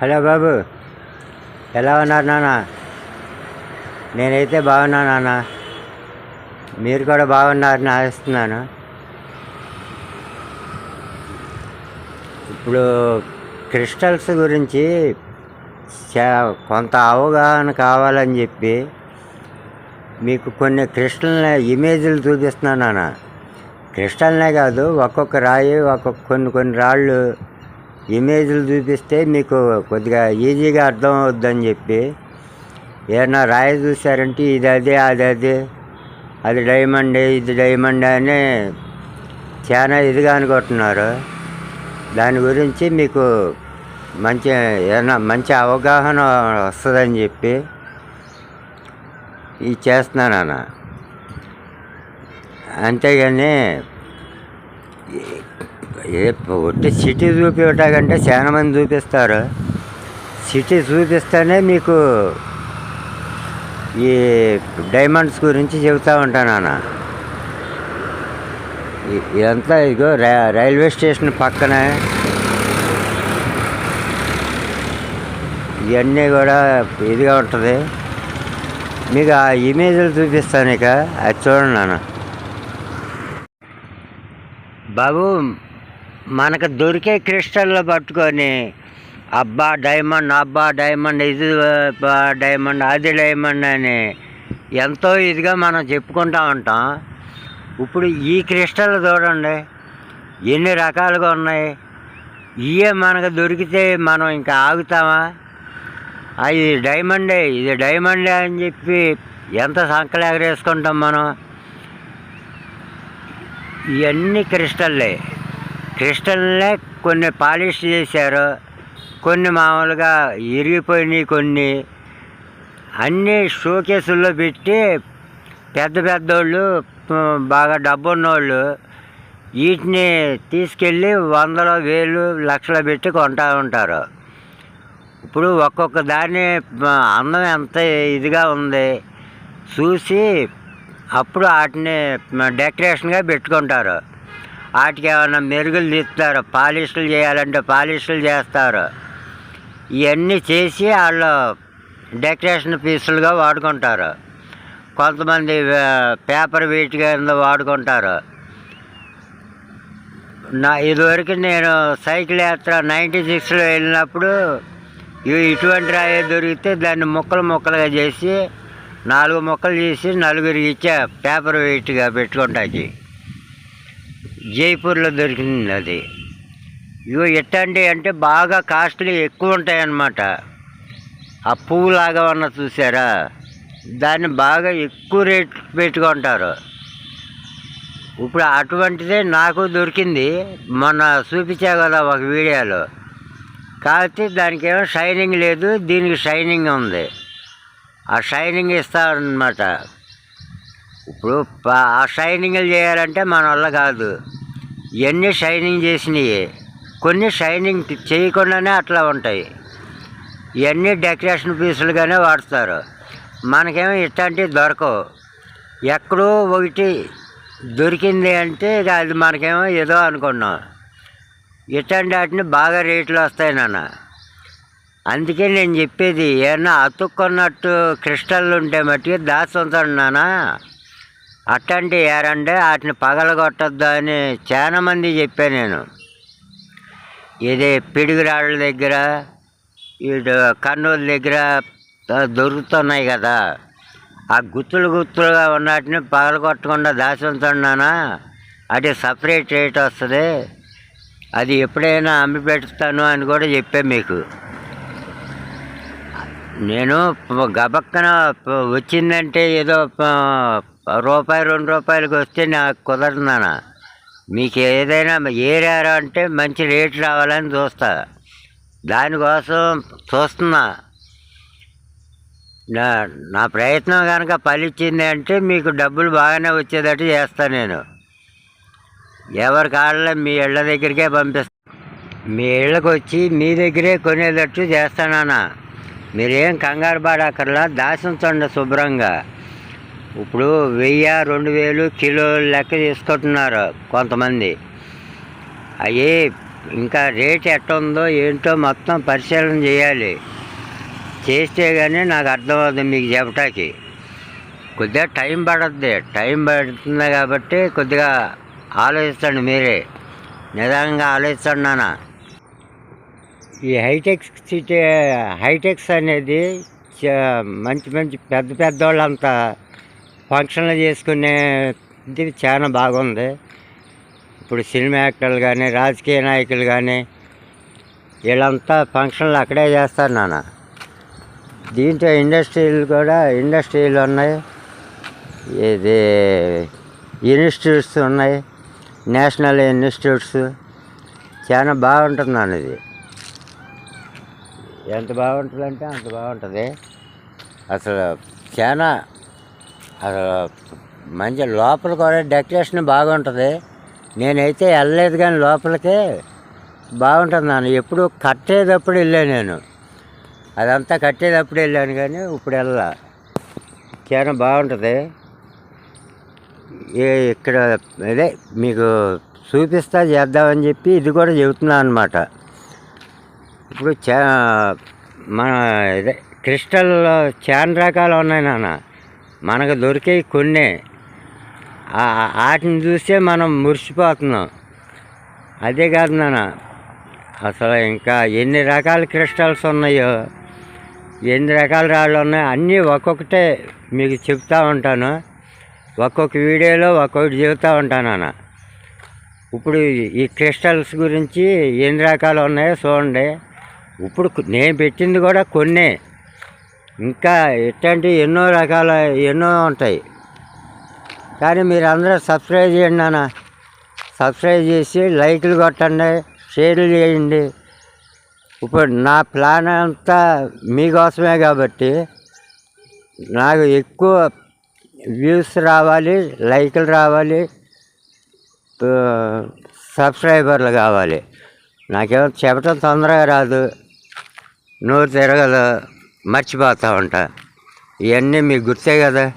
Hello బాబు. ఎలా ఉన్నారు నాన్న? నేనైతే బాగున్నా నాన్న. మీరు కూడా బాగున్నారని ఆశిస్తున్నాను. ఇప్పుడు క్రిస్టల్స్ గురించి కొంత అవగాహన కావాలని చెప్పి మీకు కొన్ని క్రిస్టల్ ఇమేజ్లు చూపిస్తున్నాను నాన్న. క్రిస్టల్నే కాదు ఒక్కొక్క రాయి ఒక్కొక్క కొన్ని కొన్ని రాళ్ళు ఇమేజ్లు చూపిస్తే మీకు కొద్దిగా ఈజీగా అర్థం అవుద్దని చెప్పి ఏదైనా రాయి చూసారంటే ఇది అదే అది అదే అది డైమండ్ ఇది డైమండ్ అని చాలా ఇదిగా అనుకుంటున్నారు. దాని గురించి మీకు మంచి ఏదైనా మంచి అవగాహన వస్తుందని చెప్పి ఇది చేస్తున్నాను అన్న అంతేగాని ఒట్టి సిటీ చూపించటాకంటే చాలా మంది చూపిస్తారు. సిటీ చూపిస్తేనే మీకు ఈ డైమండ్స్ గురించి చెబుతూ ఉంటాను అన్న ఇదంతా ఇదిగో రైల్వే స్టేషన్ పక్కనే. ఇవన్నీ కూడా ఇదిగా ఉంటుంది. మీకు ఆ ఇమేజ్లు చూపిస్తాను ఇక. అది చూడండి నాన్న. బాబు మనకు దొరికే క్రిస్టల్లో పట్టుకొని అబ్బా డైమండ్ అబ్బా డైమండ్ ఇది డైమండ్ అది డైమండ్ అని ఎంతో ఇదిగా మనం చెప్పుకుంటా ఉంటాం. ఇప్పుడు ఈ క్రిస్టల్ చూడండి ఎన్ని రకాలుగా ఉన్నాయి. ఇవే మనకు దొరికితే మనం ఇంకా ఆగుతామా? అది ఇది డైమండే ఇది డైమండే అని చెప్పి ఎంత సంకలు ఎగరేసుకుంటాం మనం? ఇవన్నీ క్రిస్టల్లే. క్రిస్టల్నే కొన్ని పాలిష్ చేశారు. కొన్ని మామూలుగా ఇరిగిపోయినాయి కొన్ని. అన్నీ షోకేసుల్లో పెట్టి పెద్ద పెద్దోళ్ళు బాగా డబ్బు ఉన్నోళ్ళు వీటిని తీసుకెళ్ళి వందల వేలు లక్షలు పెట్టి కొంటా ఉంటారు. ఇప్పుడు ఒక్కొక్క దాని అందం ఎంత ఇదిగా ఉంది చూసి అప్పుడు వాటిని డెకరేషన్గా పెట్టుకుంటారు. వాటికి ఏమైనా మెరుగులు తీస్తారు పాలిష్లు చేయాలంటే పాలిష్లు చేస్తారు. ఇవన్నీ చేసి వాళ్ళు డెకరేషన్ పీసులుగా వాడుకుంటారు. కొంతమంది పేపర్ వెయిట్ కింద వాడుకుంటారు. నా ఇదివరకు నేను సైకిల్ యాత్ర నైంటీ సిక్స్లో వెళ్ళినప్పుడు ఇటువంటి రాయి దొరికితే దాన్ని ముక్కలు ముక్కలుగా చేసి నాలుగు ముక్కలు చేసి నలుగురికి ఇచ్చా పేపర్ వెయిట్గా పెట్టుకుంటాకి. జైపూర్లో దొరికింది అది. ఇగో ఎట్టండి అంటే బాగా కాస్ట్లీ ఎక్కువ ఉంటాయన్నమాట. ఆ పువ్వులాగా ఉన్న చూసారా? దాన్ని బాగా ఎక్కువ రేట్ పెట్టుకుంటారు. ఇప్పుడు అటువంటిదే నాకు దొరికింది. మొన్న చూపించా కదా ఒక వీడియోలో. కాకపోతే దానికి ఏమో షైనింగ్ లేదు దీనికి షైనింగ్ ఉంది. ఆ షైనింగ్ ఇస్తారనమాట ఇప్పుడు ఆ షైనింగ్లు చేయాలంటే మన వల్ల కాదు. ఇవన్నీ షైనింగ్ చేసినవి కొన్ని షైనింగ్ చేయకుండానే అట్లా ఉంటాయి. ఇవన్నీ డెకరేషన్ పీసులుగానే వాడతారు. మనకేమో ఇట్లాంటివి దొరకవు. ఎక్కడో ఒకటి దొరికింది అంటే ఇక అది మనకేమో ఏదో అనుకున్నాం. ఇట్లాంటి వాటిని బాగా రేట్లు వస్తాయి నాన్న. అందుకే నేను చెప్పేది ఏమన్నా అతుక్కున్నట్టు క్రిస్టల్ ఉంటే మట్టుకి దాచి ఉంచండి నానా అట్టంటి ఏరంటే వాటిని పగలగొట్టద్దు అని చాలా మంది చెప్పాను నేను. ఇది పిడుగురాళ్ళ దగ్గర ఇటు కర్నూలు దగ్గర దొరుకుతున్నాయి కదా. ఆ గుత్తులు గుత్తులుగా ఉన్నటిని పగలగొట్టకుండా దాచి ఉంచండి అటు అది సపరేట్ రేట్ వస్తుంది. అది ఎప్పుడైనా అమ్మి పెడతాను అని కూడా చెప్పా మీకు. నేను గబక్కన వచ్చిందంటే ఏదో రూపాయి రెండు రూపాయలకి వస్తే నాకు కుదరదు మీకు ఏదైనా ఏరారు అంటే మంచి రేటు రావాలని చూస్తా. దానికోసం చూస్తున్నా. నా నా ప్రయత్నం కనుక పలిచ్చింది అంటే మీకు డబ్బులు బాగానే వచ్చేటట్టు చేస్తాను నేను. ఎవరి కాళ్ళ మీ ఇళ్ళ దగ్గరికే పంపిస్తాను మీ ఇళ్ళకి వచ్చి మీ దగ్గరే కొనేటట్టు చేస్తానన్నా మీరేం కంగారు పడక్కర్లా దాసించండి శుభ్రంగా. ఇప్పుడు వెయ్యి రెండు వేలు కిలో లెక్క తీసుకుంటున్నారు కొంతమంది. అవి ఇంకా రేట్ ఎట్ట ఉందో ఏంటో మొత్తం పరిశీలన చేయాలి. చేస్తే కానీ నాకు అర్థమవుతుంది మీకు చెప్పటానికి. కొద్దిగా టైం పడుతుంది టైం పడుతుంది కాబట్టి కొద్దిగా ఆలోచించండి మీరే. నిదానంగా ఆలోచించండి నాన్న. ఈ హైటెక్ సిటీ హైటెక్స్ అనేది చ- మంచి మంచి పెద్ద పెద్ద వాళ్ళంతా ఫంక్షన్లు చేసుకునేది చాలా బాగుంది. ఇప్పుడు సినిమా యాక్టర్లు కానీ రాజకీయ నాయకులు కానీ వీళ్ళంతా ఫంక్షన్లు అక్కడే చేస్తారు నాన్న. దీంట్లో ఇండస్ట్రీలు కూడా ఇండస్ట్రీలు ఉన్నాయి. ఇది ఇన్స్టిట్యూట్స్ ఉన్నాయి. National institutes. చాలా బాగుంటుంది నాన్న ఇది. ఎంత బాగుంటుందంటే అంత బాగుంటుంది. అసలు చాలా మంచి లోపల కూడా డెకరేషన్ బాగుంటుంది. నేనైతే వెళ్ళలేదు కానీ లోపలికి బాగుంటుంది నాన్న. ఎప్పుడు కట్టేటప్పుడు వెళ్ళాను నేను. అదంతా కట్టేటప్పుడు వెళ్ళాను కానీ ఇప్పుడు వెళ్ళా. చాలా బాగుంటుంది. ఏ ఇక్కడ అదే మీకు చూపిస్తా చేద్దామని చెప్పి ఇది కూడా చెబుతున్నాను అనమాట ఇప్పుడు చా మన ఇదే క్రిస్టల్లో చాలా రకాలు ఉన్నాయి నాన్న. మనకు దొరికే కొన్ని. ఆ- వాటిని చూస్తే మనం మురిసిపోతున్నాం. అదే కాదు నాన్న అసలు ఇంకా ఎన్ని రకాల క్రిస్టల్స్ ఉన్నాయో ఎన్ని రకాల రాళ్ళు ఉన్నాయో అన్నీ ఒక్కొక్కటే మీకు చెప్తా ఉంటాను. ఒక్కొక్క వీడియోలో ఒక్కొక్కటి చెబుతూ ఉంటాను నాన్న. ఇప్పుడు ఈ క్రిస్టల్స్ గురించి ఎన్ని రకాలు ఉన్నాయో చూడండి. ఇప్పుడు నేను పెట్టింది కూడా కొన్నే. ఇంకా ఇట్లాంటి ఎన్నో రకాల ఎన్నో ఉంటాయి. కానీ మీరు అందరూ సబ్స్క్రైబ్ చేయండి నాన్న. సబ్స్క్రైబ్ చేసి లైక్లు కొట్టండి షేర్లు చేయండి. ఇప్పుడు నా ప్లాన్ అంతా మీకోసమే కాబట్టి నాకు ఎక్కువ వ్యూస్ రావాలి లైక్లు రావాలి సబ్స్క్రైబర్లు కావాలి. నాకేమో చెప్పటం తొందరగా రాదు నోరు తిరగదు. మర్చిపోతూ ఉంటా. ఇవన్నీ మీకు గుర్తే కదా?